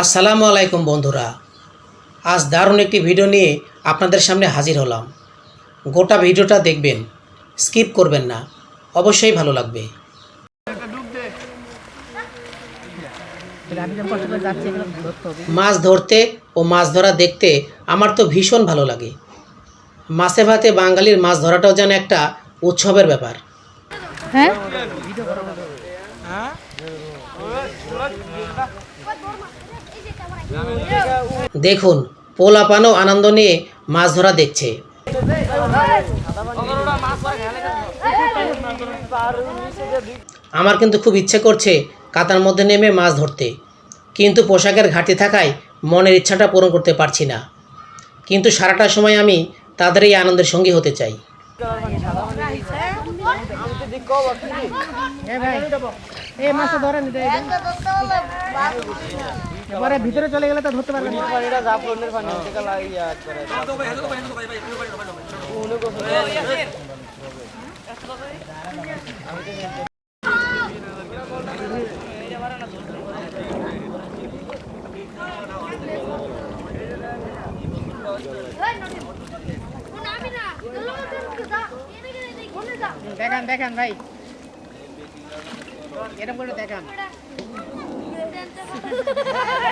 আসসালামু আলাইকুম বন্ধুরা। আজ দারুণ একটি ভিডিও নিয়ে আপনাদের সামনে হাজির হলাম। গোটা ভিডিওটা দেখবেন স্কিপ করবেন না অবশ্যই ভালো লাগবে। মাছ ধরতে ও মাছ ধরা দেখতে আমার তো ভীষণ ভালো লাগে। মাছে ভাতে বাঙালির মাছ ধরাটাও যেন একটা উৎসবের ব্যাপার। হ্যাঁ? দেখুন, পোলাপানও আনন্দ নিয়ে মাছ ধরা দেখছে। আমার কিন্তু খুব ইচ্ছে করছে কাতার মধ্যে নেমে মাছ ধরতে। কিন্তু পোশাকের ঘাটতি থাকায় মনের ইচ্ছাটা পূরণ করতে পারছি না। কিন্তু সারাটা সময় আমি তাদের এই আনন্দের সঙ্গী হতে চাই। ধরেন এবারে ভিতরে চলে গেলে তো ধরতে পারবেন না। দেখান দেখান ভাই। এরকম করে দেখান।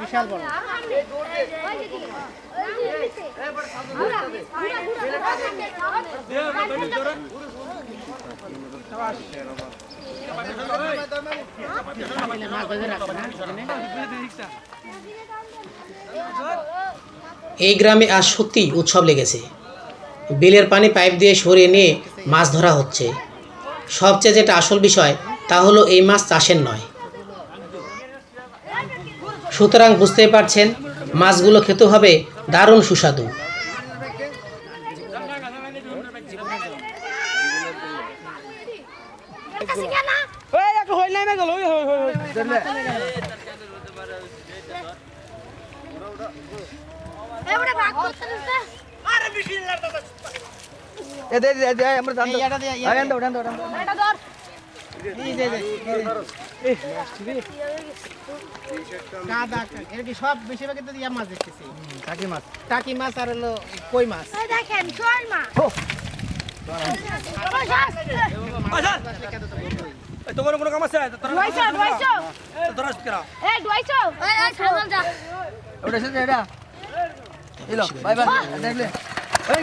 বিশাল এই গ্রামে আজ সত্যি উৎসব লেগেছে। বিলের পানি পাইপ দিয়ে সরিয়ে নিয়ে মাছ ধরা হচ্ছে। সবচেয়ে যেটা আসল বিষয় তা হলো এই মাছ চাষের নয়। সুতরাং বুঝতেই পারছেন মাছগুলো খেতে হবে দারুণ সুস্বাদু। এই সব বেশিরভাগই তো ইয়া মাছ দেখতেছি টাকি মাছ আর হলো কই মাছ দেখেন তোমার কোনো কাম আছে তোরা ডুয়াইছো ডুয়াইছো তোরা কেরা এই ডুয়াইছো এই এই ছাগল যা ওটা সে এটা এলো বাই বাই দেখলে এই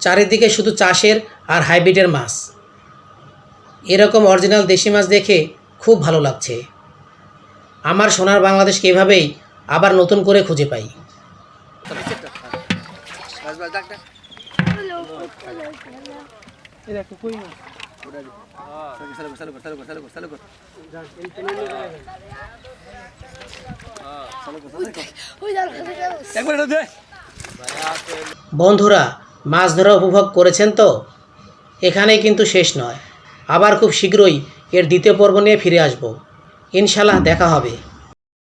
চারিদিকে শুধু চাষের আর হাইব্রিডের মাছ। এরকম অরিজিনাল দেশি মাছ দেখে খুব ভালো লাগছে। আমার সোনার বাংলাদেশকে এভাবেই আবার নতুন করে খুঁজে পাই। বন্ধুরা, মাছ ধরা উপভোগ করেছেন তো? এখানেই কিন্তু শেষ নয়। আবার খুব শীঘ্রই এর দ্বিতীয় পর্ব নিয়ে ফিরে আসব। ইনশাল্লাহ দেখা হবে।